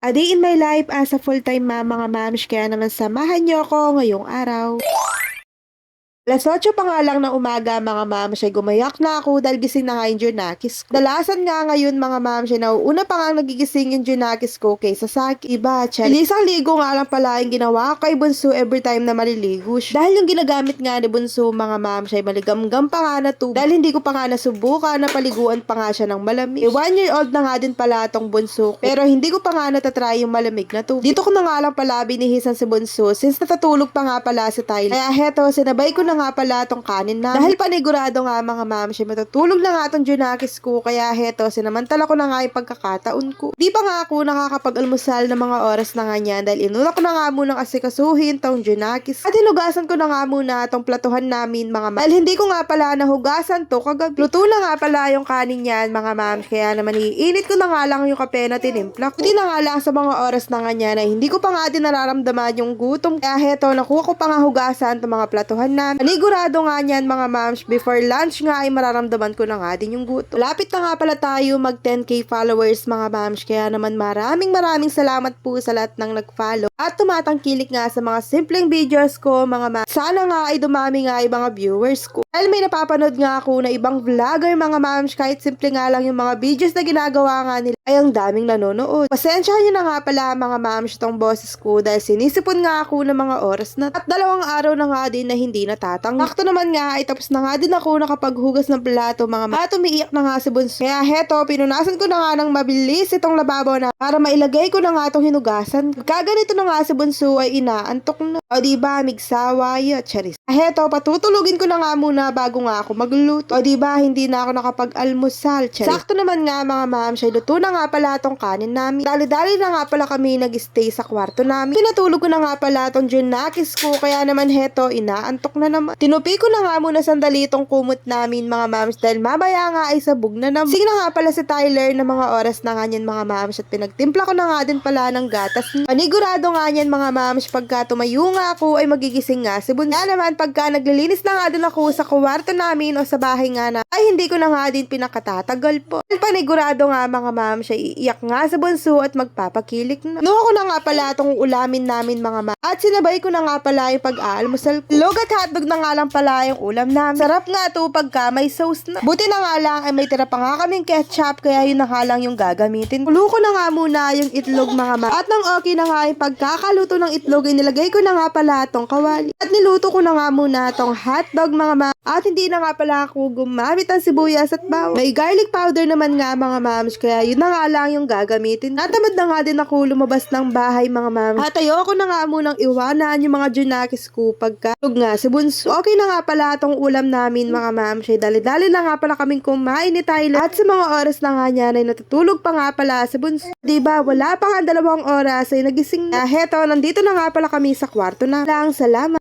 A day in my life as a full-time mama mga mams, kaya naman samahan niyo ako ngayong araw. Alas 8 pa nga lang ng umaga mga mams ay gumayak na ako dahil gising na nga yung Junakis. ko. Dalasan nga ngayon mga mams ay nauuna pa nga nagigising yung Junakis ko kaysa sa iba. Chan. Ilisang ligo nga lang pala yung ginawa kay Bunso every time na maliligo siya. Dahil yung ginagamit nga ni Bunso mga mams ay maligamgam pa nga na tubig. Dahil hindi ko pa nga nasubukan na paliguan pa nga siya ng malamig. Eh, one year old na nga din pala tong Bunso ko. Pero hindi ko pa nga natatry yung malamig na tubig. Dito ko na nga lang pala binihisan si Bunso since natatulog pa nga pala si Tyler. Kaya heto, sinabay ko na nga pala tong kanin na. Dahil panigurado nga mga ma'am, siya matutulog na nga tong Junakis ko. Kaya heto, sinamantala ko na nga yung pagkakataon ko. Di pa nga ako nakakapag-almusal ng mga oras na nga niyan dahil inuna ko na nga munang asikasuhin tong Junakis. At hinugasan ko na nga muna tong platuhan namin mga ma'am. Dahil hindi ko nga pala nahugasan to kagabi. Luto na nga pala yung kanin niyan mga ma'am. Kaya naman iinit ko na nga lang yung kape na tinimpla ko. Hindi na nga lang sa mga oras na nga niyan ay hindi ko pa nga din nararamdaman yung gutom. Kaya heto, nakuha ko pa nga hugasan tong mga platuhan namin. Panigurado nga niyan mga mams, before lunch nga ay mararamdaman ko na nga din yung gutom. Lapit na nga pala tayo mag 10k followers mga mams. Kaya naman maraming maraming salamat po sa lahat ng nag-follow. At tumatangkilik nga sa mga simpleng videos ko mga mams. Sana nga ay dumami nga yung mga viewers ko. Dahil may napapanood nga ako na ibang vlogger mga mams kahit simple nga lang yung mga videos na ginagawa nga nila ay ang daming nanonood. Pasensyahan nyo na nga pala mga mams tong boses ko dahil sinisipon nga ako ng mga oras na at dalawang araw na nga din na hindi natatang. Sakto naman nga ay tapos na nga din ako nakapaghugas ng plato mga mams. At umiiyak na nga si Bunso. Kaya heto, pinunasan ko na nga ng mabilis itong lababo na para mailagay ko na nga itong hinugasan. Kaganito na nga si Bunso ay inaantok na. O diba, migsawa ya, charis. Heto, patutulugin ko na nga muna bago nga ako magluto. O diba, hindi na ako nakapag-almusal, charis. Sakto naman nga mga ma'am, siya luto na nga pala tong kanin namin. Dali-dali na nga pala kami nag-stay sa kwarto namin. Pinatulog ko na nga pala tong Junakis ko, kaya naman heto, inaantok na naman. Tinupi ko na nga muna sandali itong kumot namin mga ma'ams dahil mamaya nga ay sabog na naman. Sige na nga pala si Tyler na mga oras na nga niyan mga ma'ams at pinagtimpla ko na nga din pala ng gatas. Panigurado nga niyan mga ma'ams pagka tumayo nga ako ay magigising nga si Bunso. Naman pagka naglilinis na nga din ako sa kwarto namin o sa bahay nga na ay hindi ko na nga din pinakatatagal po. Panigurado nga mga ma'am siya iiyak nga sa bunso at magpapakilik na. Nuha ko na nga pala itong ulamin namin mga ma'am. At sinabay ko na nga pala yung pag-aalmusal ko. Log at hotdog na nga lang pala yung ulam namin. Sarap nga to pagka may sauce na. Buti na nga lang ay may tira pa nga kaming ketchup kaya yun na nga lang yung gagamitin. Kulo ko na nga muna yung itlog mga ma'am. At nang okay na nga yung pagkakaluto ng itlog ay nilagay ko na nga pala tong kawali. At niluto ko na nga muna tong hotdog mga ma'am. At hindi na nga pala ako gumamit ng sibuyas at bawang. May garlic powder naman nga mga mams, kaya yun na nga lang yung gagamitin. Natamad na nga din ako lumabas ng bahay mga mams. At ayoko na nga munang iwanan yung mga junakis ko pagka nga si Bunso. Okay na nga pala tong ulam namin mga mams. Dali-dali na nga pala kaming kumain ni Tyler. At sa mga oras na nga niya ay natutulog pa nga pala si Bunso. Diba, wala pa nga dalawang oras ay nagising na. Heto, nandito na nga pala kami sa kwarto na. Lang, salamat.